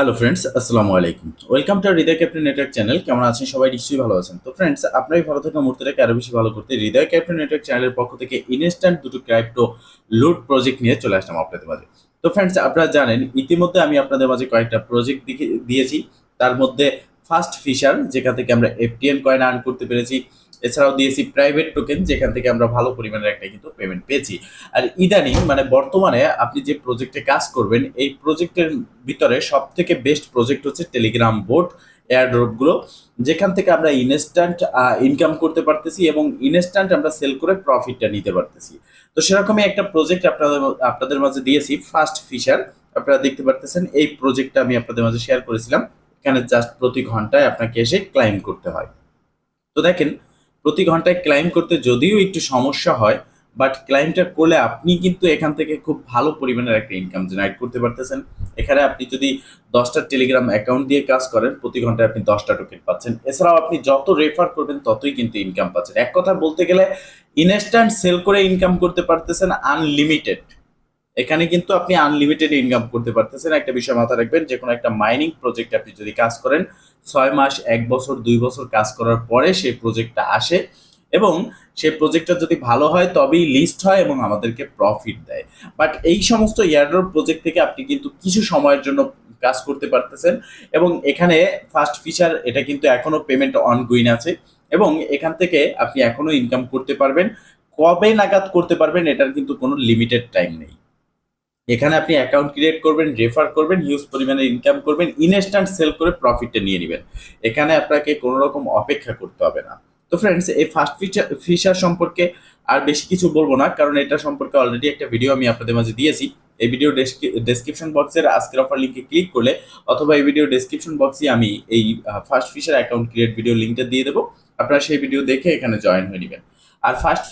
Hello friends আসসালামু আলাইকুম welcome to Hridoy captain network channel কেমন আছেন? সবাই নিশ্চয়ই ভালো আছেন। তো ফ্রেন্ডস আপনার ভালো থাকা মুহূর্তটাকে আরও বেশি ভালো করতে হৃদয় ক্যাপ্টেন নেটওয়ার্ক চ্যানেলের পক্ষ থেকে ইনস্ট্যান্ট দুটো ক্রাইপ্টো লুট প্রজেক্ট নিয়ে চলে আসলাম আপনাদের মাঝে। তো ফ্রেন্ডস আপনারা জানেন, ইতিমধ্যে আমি আপনাদের মাঝে কয়েকটা প্রজেক্ট দিয়েছি। তার মধ্যে ফার্স্ট ফিশার যেখান থেকে আমরা এফটিএন কয়েন আর্ন করতে পেরেছি। এছাড়াও দিয়েছি প্রাইভেট টোকেন যেখান থেকে আমরা ভালো পরিমাণের একটা কিন্তু পেমেন্ট পেয়েছি। আর ইদানিং মানে বর্তমানে আপনি যে প্রজেক্টে কাজ করবেন, এই প্রজেক্টের ভিতরে সব থেকে বেস্ট প্রজেক্ট হচ্ছে টেলিগ্রাম বোর্ড এয়ারড্রপগুলো যেখান থেকে আমরা ইনস্ট্যান্ট ইনকাম করতে পারতেছি এবং ইনস্ট্যান্ট আমরা সেল করে প্রফিটটা নিতে পারতেছি। তো সেরকমই একটা প্রজেক্ট আপনাদের আপনাদের মাঝে দিয়েছি ফার্স্ট ফিশার আপনারা দেখতে পারতেছেন, এই প্রজেক্টটা আমি আপনাদের মাঝে শেয়ার করেছিলাম। এখানে জাস্ট প্রতি ঘন্টায় আপনাকে এসে ক্লাইম করতে হয়। তো দেখেন প্রতি ঘন্টায় ক্লাইম করতে যদিও একটু সমস্যা হয় বাট ক্লাইমটা করলে আপনি কিন্তু এখান থেকে খুব ভালো পরিমাণের একটা ইনকাম জেনারেট করতে পারতেছেন। এখানে আপনি যদি দশটা টেলিগ্রাম অ্যাকাউন্ট দিয়ে কাজ করেন, প্রতি ঘন্টায় আপনি দশটা টোকেন পাচ্ছেন। এছাড়াও আপনি যত রেফার করবেন, ততই কিন্তু ইনকাম পাচ্ছেন। এক কথা বলতে গেলে ইনস্ট্যান্ট সেল করে ইনকাম করতে পারতেছেন আনলিমিটেড এখানে কিন্তু আপনি আনলিমিটেড ইনকাম করতে পারতেছেন। একটা বিষয় মাথায় রাখবেন যে কোনো একটা মাইনিং প্রজেক্ট আপনি যদি কাজ করেন ছয় মাস, এক বছর, দুই বছর কাজ করার পরে সেই প্রজেক্টটা আসে এবং সেই প্রজেক্টটা যদি ভালো হয়, তবেই লিস্ট হয় এবং আমাদেরকে প্রফিট দেয়। বাট এই সমস্ত ইয়ারড্রপ প্রজেক্ট থেকে আপনি কিন্তু কিছু সময়ের জন্য কাজ করতে পারতেছেন এবং এখানে ফার্স্ট ফিচার এটা কিন্তু এখনও পেমেন্ট অনগোয়িং আছে এবং এখান থেকে আপনি এখনও ইনকাম করতে পারবেন। কবে নাগাদ করতে পারবেন, এটার কিন্তু কোনো লিমিটেড টাইম নেই। এখানে আপনি অ্যাকাউন্ট ক্রিয়েট করবেন রেফার করবেন হিউজ পরিমাণে ইনকাম করবেন ইনস্ট্যান্ট সেল করে প্রফিটটা নিয়ে নেবেন। এখানে আপনাকে কোনো রকম অপেক্ষা করতে হবে না। তো ফ্রেন্ডস এই ফার্স্ট ফিচার ফিচার সম্পর্কে আর বেশি কিছু বলব না, কারণ এটা সম্পর্কে অলরেডি একটা ভিডিও আমি আপনাদের মাঝে দিয়েছি। এই ভিডিও ডেসক্রিপশন বক্সের আজকের অফার লিঙ্কে ক্লিক করলে অথবা এই ভিডিও ডেসক্রিপশন বক্সে আমি এই first feature account create video লিঙ্কটা দিয়ে দেবো। আপনারা সেই ভিডিও দেখে এখানে জয়েন হয়ে নেবেন। আর ফার্স্ট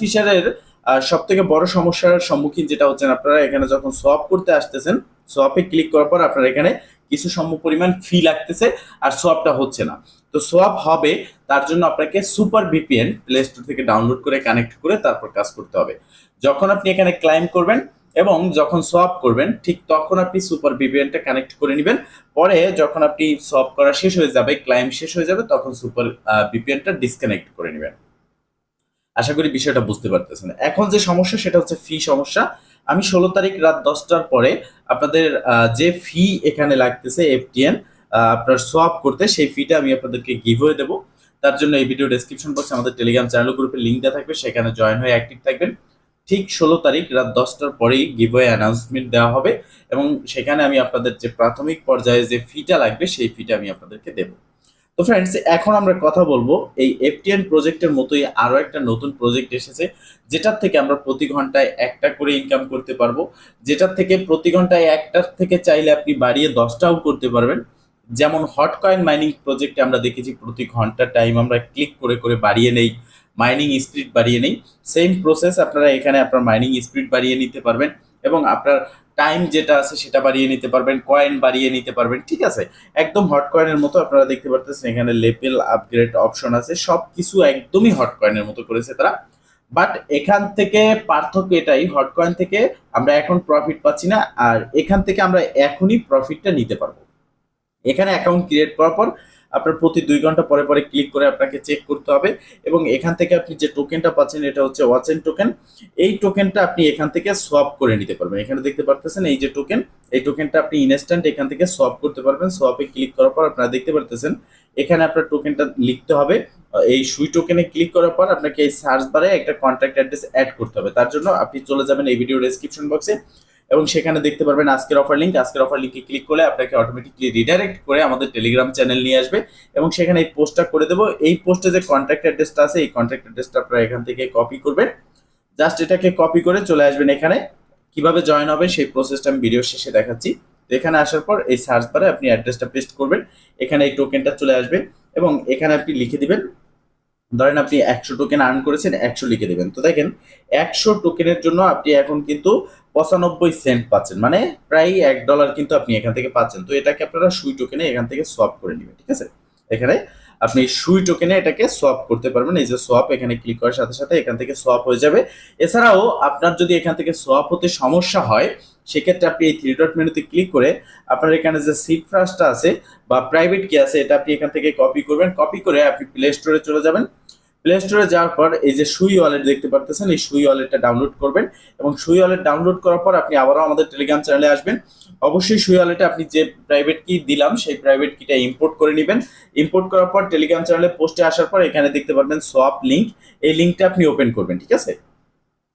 ফিচারের সব থেকে বড় সমস্যার সম্মুখীন যেটা হচ্ছেন আপনারা, এখানে যখন সোয়াপ করতে আসতেছেন সোয়াপে ক্লিক করার পর আপনারা এখানে কিছু সম পরিমাণ ফি লাগতেছে আর সোয়াপটা হচ্ছে না। তো সোয়াপ হবে, তার জন্য আপনাকে সুপার ভিপিএন প্লে স্টোর থেকে ডাউনলোড করে কানেক্ট করে তারপর কাজ করতে হবে। যখন আপনি এখানে ক্লাইম করবেন এবং যখন সোয়াপ করবেন, ঠিক তখন আপনি সুপার ভিপিএনটা কানেক্ট করে নেবেন। পরে যখন আপনি সোয়াপ করা শেষ হয়ে যাবে ক্লাইম শেষ হয়ে যাবে, তখন সুপার ভিপিএনটা ডিসকানেক্ট করে নেবেন। আশা করি বিষয়টা বুঝতে পারতেছেন। এখন যে সমস্যা, সেটা হচ্ছে ফি সমস্যা। আমি ষোলো তারিখ রাত দশটার পরে আপনাদের যে ফি এখানে লাগতেছে এফটিএন আপনার সোয়াপ করতে, সেই ফিটা আমি আপনাদেরকে গিভ হয়ে দেবো। তার জন্য এই ভিডিও ডেসক্রিপশন বক্সে আমাদের টেলিগ্রাম চ্যানেল গ্রুপের লিঙ্ক দেওয়া থাকবে, সেখানে জয়েন হয়ে অ্যাক্টিভ থাকবেন। ঠিক ষোলো তারিখ রাত দশটার পরেই গিভ ওয়ে অ্যানাউন্সমেন্ট দেওয়া হবে এবং সেখানে আমি আপনাদের যে প্রাথমিক পর্যায়ে যে ফিটা লাগবে, সেই ফিটা আমি আপনাদেরকে দেবো। তো ফ্রেন্ডস এখন আমরা কথা বলব এই এফটিএন প্রজেক্টের মতোই আরও একটা নতুন প্রজেক্ট এসেছে, যেটার থেকে আমরা প্রতি ঘন্টায় একটা করে ইনকাম করতে পারব, যেটার থেকে প্রতি ঘন্টায় একটার থেকে চাইলে আপনি বাড়িয়ে দশটাও করতে পারবেন। যেমন হট কয়েন মাইনিং প্রজেক্টে আমরা দেখেছি প্রতি ঘণ্টা টাইম আমরা ক্লিক করে করে বাড়িয়ে নেই মাইনিং স্পিড বাড়িয়ে নেই। সেম প্রসেস আপনারা এখানে আপনার মাইনিং স্পিড বাড়িয়ে নিতে পারবেন। এবং আপনার টাইম যেটা আছে সেটা বাড়িয়ে নিতে পারবেন কয়েন বাড়িয়ে নিতে পারবেন, ঠিক আছে? একদম হট কয়েনের মতো আপনারা দেখতে পারতেছেন, এখানে লেভেল আপগ্রেড অপশন আছে সব কিছু একদমই হট কয়েনের মতো করেছে তারা। বাট এখান থেকে পার্থক্য এটাই হট কয়েন থেকে আমরা এখন প্রফিট পাচ্ছি না, আর এখান থেকে আমরা এখনই প্রফিটটা নিতে পারব। এখানে অ্যাকাউন্ট ক্রিয়েট করার পর আপনার প্রতি দুই ঘণ্টা পরে পরে ক্লিক করে আপনাকে চেক করতে হবে এবং এখান থেকে আপনি যে টোকেনটা পাচ্ছেন, এটা হচ্ছে ওয়াচেন টোকেন এই টোকেনটা আপনি এখান থেকে সোয়াপ করে নিতে পারবেন। এখানে দেখতে পারতেছেন এই যে টোকেন এই টোকেনটা আপনি ইনস্ট্যান্ট এখান থেকে সোয়াপ করতে পারবেন। সোয়াপে ক্লিক করার পর আপনারা দেখতে পারতেছেন, এখানে আপনার টোকেনটা লিখতে হবে। এই সুই টোকেনে ক্লিক করার পর আপনাকে এই সার্চ বারে একটা কন্ট্যাক্ট অ্যাড্রেস অ্যাড করতে হবে। তার জন্য আপনি চলে যাবেন এই ভিডিও ডেসক্রিপশন বক্সে এবং সেখানে দেখতে পারবেন আজকের অফার লিঙ্ক আজকের অফার লিঙ্কে ক্লিক করলে আপনাকে অটোমেটিকলি রিডাইরেক্ট করে আমাদের টেলিগ্রাম চ্যানেল নিয়ে আসবে এবং সেখানে এই পোস্টটা করে দেবো। এই পোস্টে যে কন্ট্যাক্ট অ্যাড্রেসটা আছে, এই কন্ট্যাক্ট অ্যাড্রেসটা আপনারা এখান থেকে কপি করবেন। জাস্ট এটাকে কপি করে চলে আসবেন এখানে। কীভাবে জয়েন হবে সেই প্রসেসটা আমি ভিডিও শেষে দেখাচ্ছি। এখানে আসার পর এই সার্চ বারে আপনি অ্যাড্রেসটা পেস্ট করবেন। এখানে এই টোকেনটা চলে আসবে এবং এখানে আপনি লিখে দিবেন ধরেন আপনি একশো টোকেন আর্ন করেছেন, একশো লিখে দেবেন। তো দেখেন, একশো টোকেনের জন্য আপনি এখন কিন্তু পঁচানব্বই সেন্ট পাচ্ছেন। মানে প্রায় এক ডলার কিন্তু আপনি এখান থেকে পাচ্ছেন। তো এটাকে আপনারা সুই টোকেনে এখান থেকে সোয়াপ করে নেবেন, ঠিক আছে? এখানে আপনি সুই টোকেনে এটাকে সোয়াপ করতে পারবেন। এই যে সোয়াপ এখানে ক্লিক করার সাথে সাথে এখান থেকে সোয়াপ হয়ে যাবে। এছাড়াও আপনার যদি এখান থেকে সোয়াপ হতে সমস্যা হয় সেক্ষেত্রে আপনি এই থ্রি ডট মেনুতে ক্লিক করে আপনার এখানে যে সিট ফার্স্টটা আছে বা প্রাইভেট কি আছে, এটা আপনি এখান থেকে কপি করবেন। কপি করে আপনি প্লে স্টোরে চলে যাবেন। প্লে স্টোরে যাওয়ার পর এই যে সুই ওয়ালেট দেখতে পারতেছেন, এই সুই ওয়ালেটটা ডাউনলোড করবেন এবং সুই ওয়ালেট ডাউনলোড করার পর আপনি আবারও আমাদের টেলিগ্রাম চ্যানেলে আসবেন। অবশ্যই সুই ওয়ালেটে আপনি যে প্রাইভেট কি দিলাম, সেই প্রাইভেট কিটা ইম্পোর্ট করে নেবেন। ইম্পোর্ট করার পর টেলিগ্রাম চ্যানেলে পোস্টে আসার পর এখানে দেখতে পারবেন সোয়াপ লিঙ্ক এই লিঙ্কটা আপনি ওপেন করবেন, ঠিক আছে?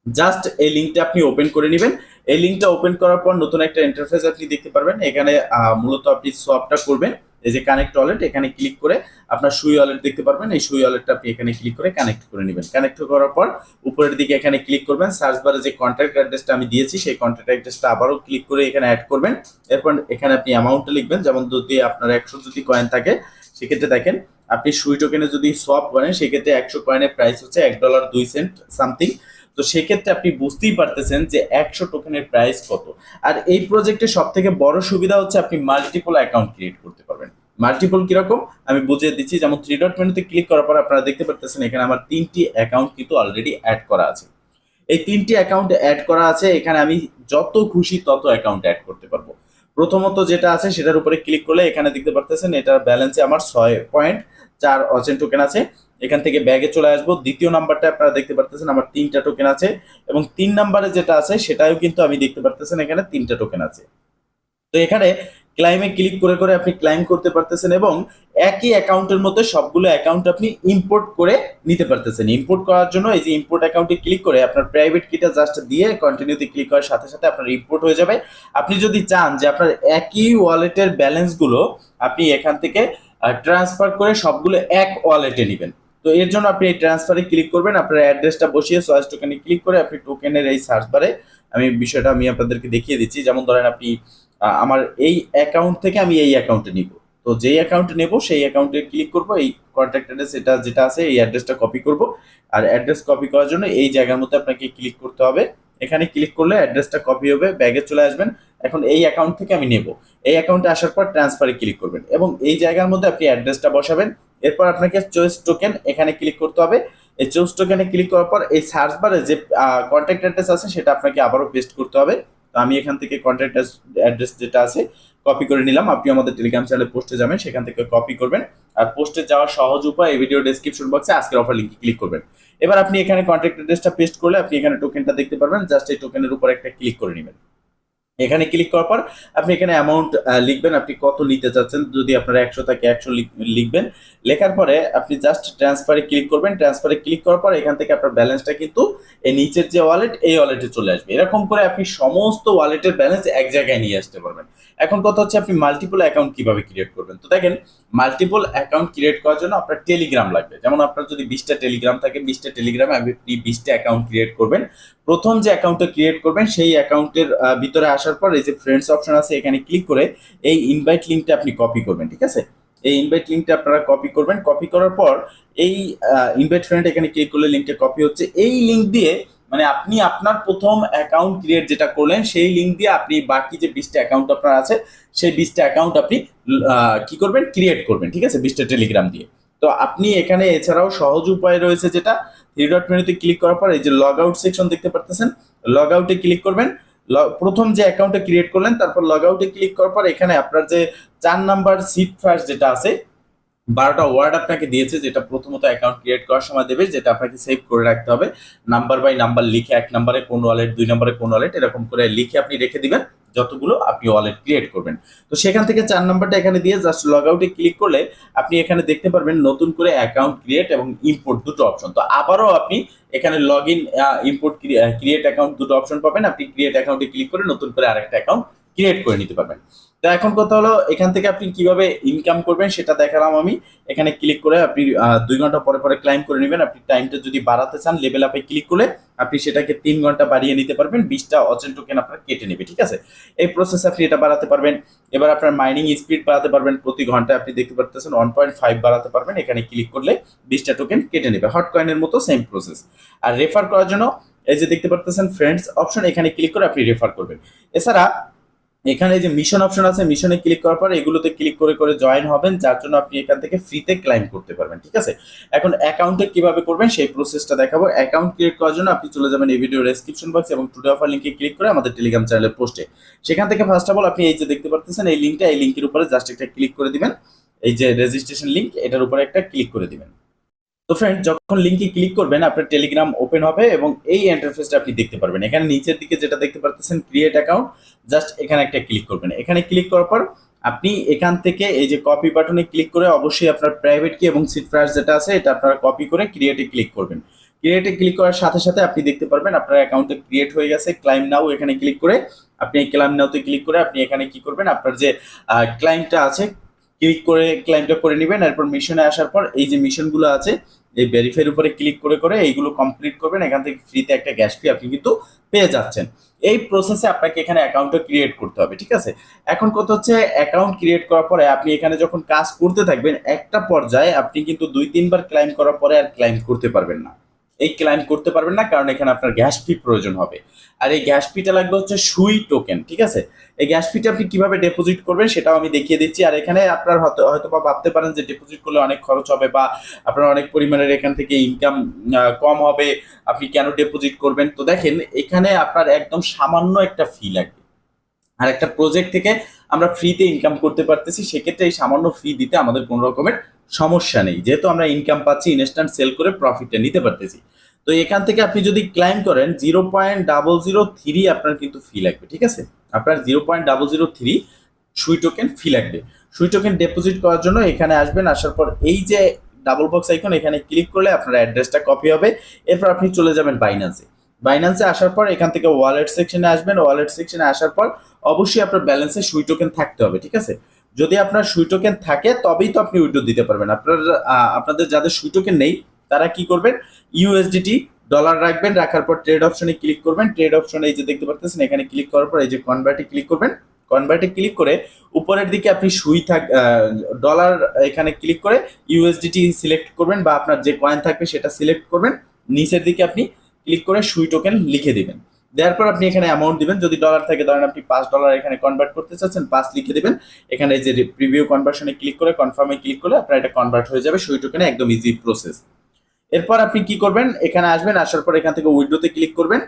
জাস্ট এই লিঙ্কটা আপনি ওপেন করে নেবেন। এই লিঙ্কটা ওপেন করার পর নতুন একটা ইন্টারফেস আপনি দেখতে পারবেন। এখানে মূলত আপনি সোয়াপটা করবেন। এই যে কানেক্ট ওয়ালেট এখানে ক্লিক করে আপনার সুই ওয়ালেট দেখতে পারবেন। এই সুই ওয়ালেটটা আপনি এখানে ক্লিক করে কানেক্ট করে নেবেন। কানেক্ট করার পর উপরের দিকে এখানে ক্লিক করবেন। সার্চ বারে যে কন্ট্যাক্ট অ্যাড্রেসটা আমি দিয়েছি, সেই কন্ট্যাক্ট অ্যাড্রেসটা আবারও ক্লিক করে এখানে অ্যাড করবেন। এরপর এখানে আপনি অ্যামাউন্টটা লিখবেন। যেমন যদি আপনার একশো যদি কয়েন থাকে, সেক্ষেত্রে দেখেন, আপনি সুই টোকেনে যদি সোয়াপ করেন, সেক্ষেত্রে একশো কয়েনের প্রাইস হচ্ছে এক ডলার দুই সেন্ট সামথিং তো সেক্ষেত্রে আপনি বুঝতেই পারতেছেন যে একশো টোকেনের প্রাইস কত। আর এই প্রজেক্টের সব থেকে বড় সুবিধা হচ্ছে আপনি মাল্টিপল অ্যাকাউন্ট ক্রিয়েট করতে পারবেন। মাল্টিপল কীরকম? আমি বুঝিয়ে দিচ্ছি, যেমন থ্রি ডট মেনুতে ক্লিক করার পর আপনারা দেখতে পারতেছেন এখানে আমার তিনটি অ্যাকাউন্ট কিন্তু অলরেডি অ্যাড করা আছে। এই তিনটি অ্যাকাউন্ট অ্যাড করা আছে, এখানে আমি যত খুশি তত অ্যাকাউন্ট অ্যাড করতে পারব। প্রথমত যেটা আছে সেটার উপরে ক্লিক করলে এখানে দেখতে পারতেছেন এটার ব্যালেন্সে আমার ছয় পয়েন্ট চার অচেন টোকেন আছে। এখান থেকে ব্যাগে চলে আসব। দ্বিতীয় নাম্বারটা আপনারা দেখতে পারতেছেন, আমার তিনটা টোকেন আছে। এবং তিন নাম্বারে যেটা আছে, সেটাও কিন্তু আমি দেখতে পারতেছেন, এখানে তিনটা টোকেন আছে। তো এখানে ক্লাইমে ক্লিক করে করে আপনি ক্লাইম করতে পারতেছেন এবং একই অ্যাকাউন্টের মধ্যে সবগুলো অ্যাকাউন্ট আপনি ইম্পোর্ট করে নিতে পারতেছেন। ইম্পোর্ট করার জন্য এই যে ইম্পোর্ট অ্যাকাউন্টে ক্লিক করে আপনার প্রাইভেট কিটা জাস্ট দিয়ে কন্টিনিউতে ক্লিক করার সাথে সাথে আপনার ইম্পোর্ট হয়ে যাবে। আপনি যদি চান যে আপনার একই ওয়ালেটের ব্যালেন্সগুলো আপনি এখান থেকে ট্রান্সফার করে সবগুলো এক ওয়ালেটে নেবেন। তো এর জন্য আপনি এই ট্রান্সফারে ক্লিক করবেন, আপনার অ্যাড্রেসটা বসিয়ে সয়েস টোকেনে ক্লিক করে আপনি টোকেনের এই সার্চ বারে আমি বিষয়টা আমি আপনাদেরকে দেখিয়ে দিচ্ছি। যেমন ধরেন আপনি আমার এই অ্যাকাউন্ট থেকে আমি এই অ্যাকাউন্টে নিব। তো যেই অ্যাকাউন্টে নেব, সেই অ্যাকাউন্টে ক্লিক করব, এই কন্ট্যাক্ট অ্যাড্রেস এটা যেটা আছে, এই অ্যাড্রেসটা কপি করব। আর অ্যাড্রেস কপি করার জন্য এই জায়গার মধ্যে আপনাকে ক্লিক করতে হবে। এখানে ক্লিক করলে অ্যাড্রেসটা কপি হবে ব্যাগে চলে আসবেন। এখন এই অ্যাকাউন্ট থেকে আমি নেব। এই অ্যাকাউন্টে আসার পর ট্রান্সফারে ক্লিক করবেন এবং এই জায়গার মধ্যে আপনি অ্যাড্রেসটা বসাবেন। এরপর আপনাকে চয়েস টোকেন এখানে ক্লিক করতে হবে। এই চয়েস টোকেনে ক্লিক করার পর এই সার্চ বারে যে কন্ট্যাক্ট অ্যাড্রেস আছে, সেটা আপনাকে আবারও পেস্ট করতে হবে। তো আমি এখান থেকে কন্ট্যাক্ট অ্যাড্রেস যেটা আছে কপি করে নিলাম। আপনি আমাদের টেলিগ্রাম চ্যানেলে পোস্টে যাবেন, সেখান থেকে কপি করবেন। আর পোস্টে যাওয়ার সহজ উপায় এই ভিডিও ডেসক্রিপশন বক্সে আজকের অফার লিঙ্কে ক্লিক করবেন। এবার আপনি এখানে কন্ট্যাক্ট অ্যাড্রেসটা পেস্ট করলে আপনি এখানে টোকেনটা দেখতে পারবেন। জাস্ট এই টোকেনের উপর একটা ক্লিক করে নেবেন। এখানে ক্লিক করার পর আপনি এখানে অ্যামাউন্ট লিখবেন। আপনি কত নিতে চাচ্ছেন, যদি আপনার একশো থাকে একশো লিখবেন। লেখার পরে আপনি জাস্ট ট্রান্সফারে ক্লিক করবেন। ট্রান্সফারে ক্লিক করার পর এখান থেকে আপনার ব্যালেন্সটা কিন্তু এই নিচের যে ওয়ালেট এই ওয়ালেটে চলে আসবে। এরকম করে আপনি সমস্ত ওয়ালেটের ব্যালেন্স এক জায়গায় নিয়ে আসতে পারবেন। এখন কথা হচ্ছে আপনি মাল্টিপল অ্যাকাউন্ট কীভাবে ক্রিয়েট করবেন? তো দেখেন মাল্টিপল অ্যাকাউন্ট ক্রিয়েট করার জন্য আপনার টেলিগ্রাম লাগবে। যেমন আপনার যদি বিশটা টেলিগ্রাম থাকে, বিশটা টেলিগ্রামে আপনি বিশটা অ্যাকাউন্ট ক্রিয়েট করবেন। প্রথম যে অ্যাকাউন্টটা ক্রিয়েট করবেন, সেই অ্যাকাউন্টের ভিতরে আসার পর এই যে ফ্রেন্ডস অপশন আছে, এখানে ক্লিক করে এই ইনভাইট লিঙ্কটা আপনি কপি করবেন, ঠিক আছে? এই ইনভাইট লিঙ্কটা আপনারা কপি করবেন। কপি করার পর এই ইনভাইট ফ্রেন্ড এখানে ক্লিক করলে লিঙ্কটা কপি হচ্ছে। এই লিঙ্ক দিয়ে মানে আপনি আপনার প্রথম অ্যাকাউন্ট ক্রিয়েট যেটা করলেন, সেই লিঙ্ক দিয়ে আপনি বাকি যে বিশটা অ্যাকাউন্ট আপনার আছে, সেই বিশটা অ্যাকাউন্ট আপনি কি করবেন? ক্রিয়েট করবেন, ঠিক আছে? বিশটা টেলিগ্রাম দিয়ে। তো আপনি এখানে এছাড়াও সহজ উপায় রয়েছে যেটা থ্রি ডট মেনুতে ক্লিক করার পর, এই যে লগ আউট সেকশন দেখতে পারতেছেন লগ আউটে ক্লিক করবেন। প্রথম যে অ্যাকাউন্টটা ক্রিয়েট করলেন, তারপর লগ আউটে ক্লিক করার পর, এখানে আপনার যে চার নাম্বার সিট ফার্স্ট যেটা আছে বারোটা ওয়ার্ড আপনাকে দিয়েছে যেটা প্রথমত অ্যাকাউন্ট ক্রিয়েট করার সময় দেবে, যেটা আপনাকে সেভ করে রাখতে হবে। নাম্বার বাই নাম্বার লিখে এক নাম্বারে কোন ওয়ালেট দুই নাম্বারে কোন ওয়ালেট এরকম করে লিখে আপনি রেখে দিবেন, যতগুলো আপনি ওয়ালেট ক্রিয়েট করবেন। তো সেখান থেকে চার নাম্বারটা এখানে দিয়ে জাস্ট লগ আউটে ক্লিক করলে আপনি এখানে দেখতে পারবেন নতুন করে অ্যাকাউন্ট ক্রিয়েট এবং ইম্পোর্ট দুটো অপশন তো আবারও আপনি এখানে log in import create account দুটো অপশন পাবেন। আপনি ক্রিয়েট অ্যাকাউন্টে ক্লিক করে নতুন করে আরেকটা অ্যাকাউন্ট ক্রিয়েট করে নিতে পারবেন। তো এখন কথা হলো, এখান থেকে আপনি কীভাবে ইনকাম করবেন সেটা দেখালাম আমি। এখানে ক্লিক করে আপনি দুই ঘণ্টা পরে পরে ক্লাইম করে নেবেন। আপনি টাইমটা যদি বাড়াতে চান লেভেল আপে ক্লিক করলে আপনি সেটাকে তিন ঘণ্টা বাড়িয়ে নিতে পারবেন। বিশটা অচেন টোকেন আপনার কেটে নেবে, ঠিক আছে? এই প্রসেস আপনি এটা বাড়াতে পারবেন। এবার আপনার মাইনিং স্পিড বাড়াতে পারবেন। প্রতি ঘন্টায় আপনি দেখতে পারতেছেন ওয়ান পয়েন্ট ফাইভ বাড়াতে পারবেন। এখানে ক্লিক করলে বিশটা টোকেন কেটে নেবে। হট কয়েনের মতো সেম প্রসেস আর রেফার করার জন্য, এই যে দেখতে পারতেছেন ফ্রেন্ডস অপশন এখানে ক্লিক করে আপনি রেফার করবেন। এছাড়া এখানে যে মিশন অপশন আছে মিশনে ক্লিক করার পর এগুলোতে ক্লিক করে করে জয়েন হবেন, যার জন্য আপনি এখান থেকে ফ্রিতে ক্লাইম করতে পারবেন, ঠিক আছে? এখন অ্যাকাউন্টে কীভাবে করবেন সেই প্রসেসটা দেখাবো। অ্যাকাউন্ট ক্রিয়েট করার জন্য আপনি চলে যাবেন এই ভিডিও ডেসক্রিপশন বক্স এবং টুডে অফার লিঙ্কে ক্লিক করে আমাদের টেলিগ্রাম চ্যানেলের পোস্টে সেখান থেকে ফার্স্ট অফ অল আপনি এই যে দেখতে পাচ্ছেন এই লিঙ্কটা এই লিঙ্কের উপরে জাস্ট একটা ক্লিক করে দিবেন। এই যে রেজিস্ট্রেশন লিঙ্ক এটার উপরে একটা ক্লিক করে দিবেন। তো ফ্রেন্ড যখন লিঙ্কে ক্লিক করবেন, আপনার টেলিগ্রাম ওপেন হবে এবং এই ইন্টারফেসটা আপনি দেখতে পারবেন। এখানে নিচের দিকে যেটা দেখতে পারতেছেন ক্রিয়েট অ্যাকাউন্ট জাস্ট এখানে একটা ক্লিক করবেন। এখানে ক্লিক করার পর আপনি এখান থেকে এই যে কপি বাটনে ক্লিক করে অবশ্যই আপনার প্রাইভেট কি এবং সিট প্রাইস যেটা আছে, এটা আপনারা কপি করে ক্রিয়েটে ক্লিক করবেন। ক্রিয়েটে ক্লিক করার সাথে সাথে আপনি দেখতে পারবেন, আপনার অ্যাকাউন্টে ক্রিয়েট হয়ে গেছে। ক্লাইম নাও এখানে ক্লিক করে আপনি এই ক্লাইম নাওতে ক্লিক করে আপনি এখানে কি করবেন, আপনার যে ক্লাইমটা আছে ক্লিক করে ক্লাইমটা করে নেবেন। এরপর মিশনে আসার পর এই যে মিশনগুলো আছে এই ভেরিফাইয়ের উপরে ক্লিক করে করে এইগুলো কমপ্লিট করবেন, এখান থেকে ফ্রিতে একটা গ্যাস ফি আপনি কিন্তু পেয়ে যাচ্ছেন। এই প্রসেসে আপনাকে এখানে অ্যাকাউন্টটা ক্রিয়েট করতে হবে, ঠিক আছে? এখন কত হচ্ছে অ্যাকাউন্ট ক্রিয়েট করার পরে আপনি এখানে যখন কাজ করতে থাকবেন, একটা পর্যায়ে আপনি কিন্তু দুই, তিনবার ক্লাইম করার পরে আর ক্লাইম করতে পারবেন না। এই ক্লাইম করতে পারবেন না, কারণ এখানে আপনার গ্যাস ফি প্রয়োজন হবে। আর এই গ্যাস ফিটা লাগবে হচ্ছে সুই টোকেন ঠিক আছে? এই গ্যাস ফিটা আপনি কীভাবে ডিপোজিট করবেন সেটাও আমি দেখিয়ে দিচ্ছি। আর এখানে আপনার হয়তো বা ভাবতে পারেন যে ডিপোজিট করলে অনেক খরচ হবে বা আপনার অনেক পরিমাণের এখান থেকে ইনকাম কম হবে। আপনি কেন ডিপোজিট করবেন? তো দেখেন, এখানে আপনার একদম সামান্য একটা ফি লাগবে। আর একটা প্রজেক্ট থেকে আমরা ফ্রিতে ইনকাম করতে পারতেছি, সেক্ষেত্রে এই সামান্য ফি দিতে আমাদের কোনো রকমের সমস্যা নেই। যেহেতু আমরা ইনকাম পাচ্ছি ইনস্ট্যান্ট সেল করে প্রফিটটা নিতে পারতেছি। তো এখান থেকে আপনি যদি ক্লাইম করেন zero point double zero three আপনার কিন্তু ফি লাগবে, ঠিক আছে? আপনার zero point double zero three Sui token fee লাগবে। সুই টোকেন ডিপোজিট করার জন্য এখানে আসবেন, আসার পর এই যে ডাবল বক্স আইকন এখানে ক্লিক করলে আপনার অ্যাড্রেসটা কপি হবে। এরপর আপনি চলে যাবেন বাইন্যান্সে বাইন্যান্সে আসার পর এখান থেকে ওয়ালেট সেকশনে আসবেন। ওয়ালেট সেকশনে আসার পর অবশ্যই আপনার ব্যালেন্সে সুই টোকেন থাকতে হবে, ঠিক আছে? যদি আপনার সুই টোকেন থাকে, তবেই তো আপনি উইড্রো দিতে পারবেন। আপনার আপনাদের যাদের সুই টোকেন নেই, তারা কি করবেন? ইউএসডিটি ডলার রাখবেন, রাখার পর ট্রেড অপশনে ক্লিক করবেন। ট্রেড অপশনে এই যে দেখতে পাচ্ছেন এখানে ক্লিক করার পর এই যে কনভার্টে ক্লিক করবেন। কনভার্টে ক্লিক করে উপরের দিকে আপনি সুই থাক ডলার এখানে ক্লিক করে ইউএসডিটি সিলেক্ট করবেন বা আপনার যে কয়েন থাকবে সেটা সিলেক্ট করবেন। নিচের দিকে আপনি ক্লিক করে সুই টোকেন লিখে দিবেন। দেওয়ার পর আপনি এখানে অ্যামাউন্ট দিবেন। যদি ডলার থাকে, ধরেন আপনি পাঁচ ডলার এখানে কনভার্ট করতে চাচ্ছেন, পাঁচ লিখে দেবেন। এখানে যে প্রিভিউ কনভার্সনে ক্লিক করে কনফার্মে ক্লিক করলে আপনার এটা কনভার্ট হয়ে যাবে। সেই টোকেনে একদম ইজি প্রসেস এরপর আপনি কি করবেন? এখানে আসবেন, আসার পর এখান থেকে উইড্রোতে ক্লিক করবেন।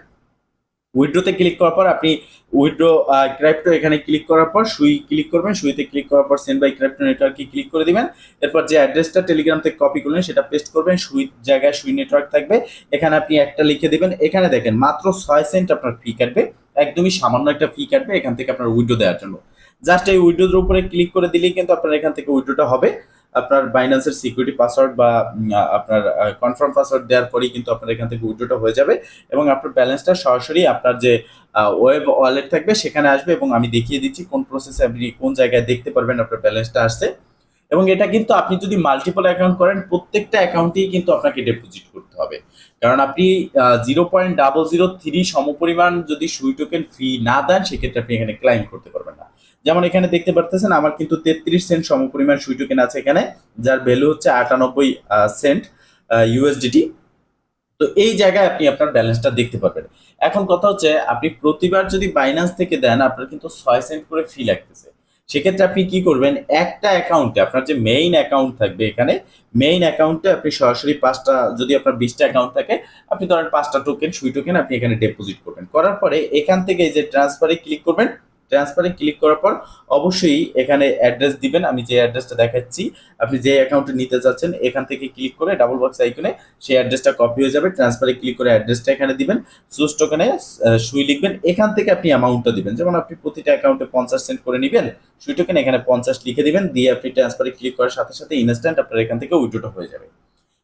উইড্রোতে ক্লিক করার পর আপনি উইড্রো ক্রাইপ্টো এখানে ক্লিক করার পর সুই ক্লিক করবেন, সুইতে ক্লিক করার পর সেন্ড বাই ক্রাইপ্টো নেটওয়ার্কে ক্লিক করে দিবেন। এরপর যে অ্যাড্রেসটা টেলিগ্রাম থেকে কপি করলেন, সেটা পেস্ট করবেন, সুই জায়গায় সুই নেটওয়ার্ক থাকবে। এখানে আপনি একটা লিখে দিবেন, এখানে দেখেন মাত্র ছয় সেন্ট আপনার ফি কাটবে, একদমই সামান্য একটা ফি কাটবে এখান থেকে আপনার উইড্রো দেওয়ার জন্য। জাস্ট এই উইড্রোর উপরে ক্লিক করে দিলেই কিন্তু আপনার এখান থেকে উইড্রোটা হবে। আপনার বাইন্যান্সের সিকিউরিটি পাসওয়ার্ড বা আপনার কনফার্ম পাসওয়ার্ড দেওয়ার পরেই কিন্তু আপনার এখান থেকে উইড্রোটা হয়ে যাবে এবং আপনার ব্যালেন্সটা সরাসরি আপনার যে ওয়েব ওয়ালেট থাকবে সেখানে আসবে এবং আমি দেখিয়ে দিচ্ছি কোন প্রসেসে আপনি কোন জায়গায় দেখতে পারবেন আপনার ব্যালেন্সটা আসছে এবং এটা কিন্তু আপনি যদি মাল্টিপল অ্যাকাউন্ট করেন প্রত্যেকটা অ্যাকাউন্টেই কিন্তু আপনাকে ডিপোজিট করতে হবে। কারণ আপনি zero point double zero three সমপরিমাণ যদি সুই টোকেন ফি না দেন, সেক্ষেত্রে আপনি এখানে ক্লাইম করতে পারবেন না। যেমন এখানে দেখতে পারতেছেন, আমার কিন্তু তেত্রিশ সেন্ট সমপরিমাণ সুই টোকেন আছে এখানে, যার ভ্যালু হচ্ছে আটানব্বই সেন্ট ইউএসডিটি তো এই জায়গায় আপনি আপনার ব্যালেন্সটা দেখতে পারবেন। এখন কথা হচ্ছে, আপনি প্রতিবার যদি বাইন্যান্স থেকে দেন, আপনার কিন্তু ছয় সেন্ট করে ফি লাগতেছে। সেক্ষেত্রে আপনি কি করবেন, একটা অ্যাকাউন্টে আপনার যে মেইন অ্যাকাউন্ট থাকবে এখানে মেইন অ্যাকাউন্টে আপনি সরাসরি পাঁচটা, যদি আপনার বিশটা অ্যাকাউন্ট থাকে, আপনি ধরেন পাঁচটা টোকেন সুই টোকেন আপনি এখানে ডিপোজিট করবেন। করার পরে এখান থেকে এই যে ট্রান্সফারে ক্লিক করবেন ট্রান্সফারে ক্লিক করার পর অবশ্যই এখানে অ্যাড্রেস দিবেন। আমি যে অ্যাড্রেসটা দেখাচ্ছি, আপনি যে অ্যাকাউন্টে নিতে চাচ্ছেন এখান থেকে ক্লিক করে ডাবল বক্স আইকনে সেই অ্যাড্রেসটা কপি হয়ে যাবে। ট্রান্সফারে ক্লিক করে অ্যাড্রেসটা এখানে দিবেন। সুস টোকেনে সুই লিখবেন। এখান থেকে আপনি অ্যামাউন্টটা দিবেন। যেমন আপনি প্রতিটা অ্যাকাউন্টে পঞ্চাশ সেন্ট করে নেবেন, সুই টোকেন এখানে পঞ্চাশ লিখে দিবেন। দিয়ে আপনি ট্রান্সফারে ক্লিক করার সাথে সাথে ইনস্ট্যান্ট আপনার এখান থেকে উইড্রোটা হয়ে যাবে।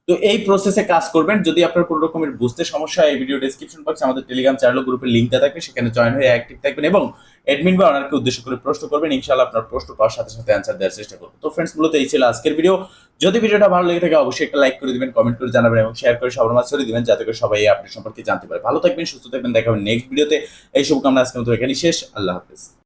তো এই প্রসেসে কাজ করবেন। যদি আপনার কোনো রকমের বুঝতে সমস্যা হয়, এই ভিডিও ডিসক্রিপশন বক্সে আমাদের টেলিগ্রাম চ্যানেল গ্রুপের লিঙ্কটা থাকবে, সেখানে জয়েন হয়ে অ্যাক্টিভ থাকবেন এবং অ্যাডমিন বা অনারকে উদ্দেশ্য করে প্রশ্ন করবেন, ইনশাআল্লাহ আপনার প্রশ্ন পাওয়ার সাথে সাথে অ্যান্সার দেওয়ার চেষ্টা করব। তো ফ্রেন্ডস মূলত এই ছিল আজকের ভিডিও যদি ভিডিওটা ভালো লেগে থাকে, অবশ্যই একটা লাইক করে দিবেন কমেন্ট করে জানাবেন এবং শেয়ার করে সবার মাঝে ছড়িয়ে দিবেন, যাতে করে সবাই আপডেট সম্পর্কে জানতে পারে। ভালো থাকবেন, সুস্থ থাকবেন দেখাবেন নেক্সট ভিডিওতে এই শুভকামনা আজকের মতো এখানেই শেষ। আল্লাহ হাফিজ।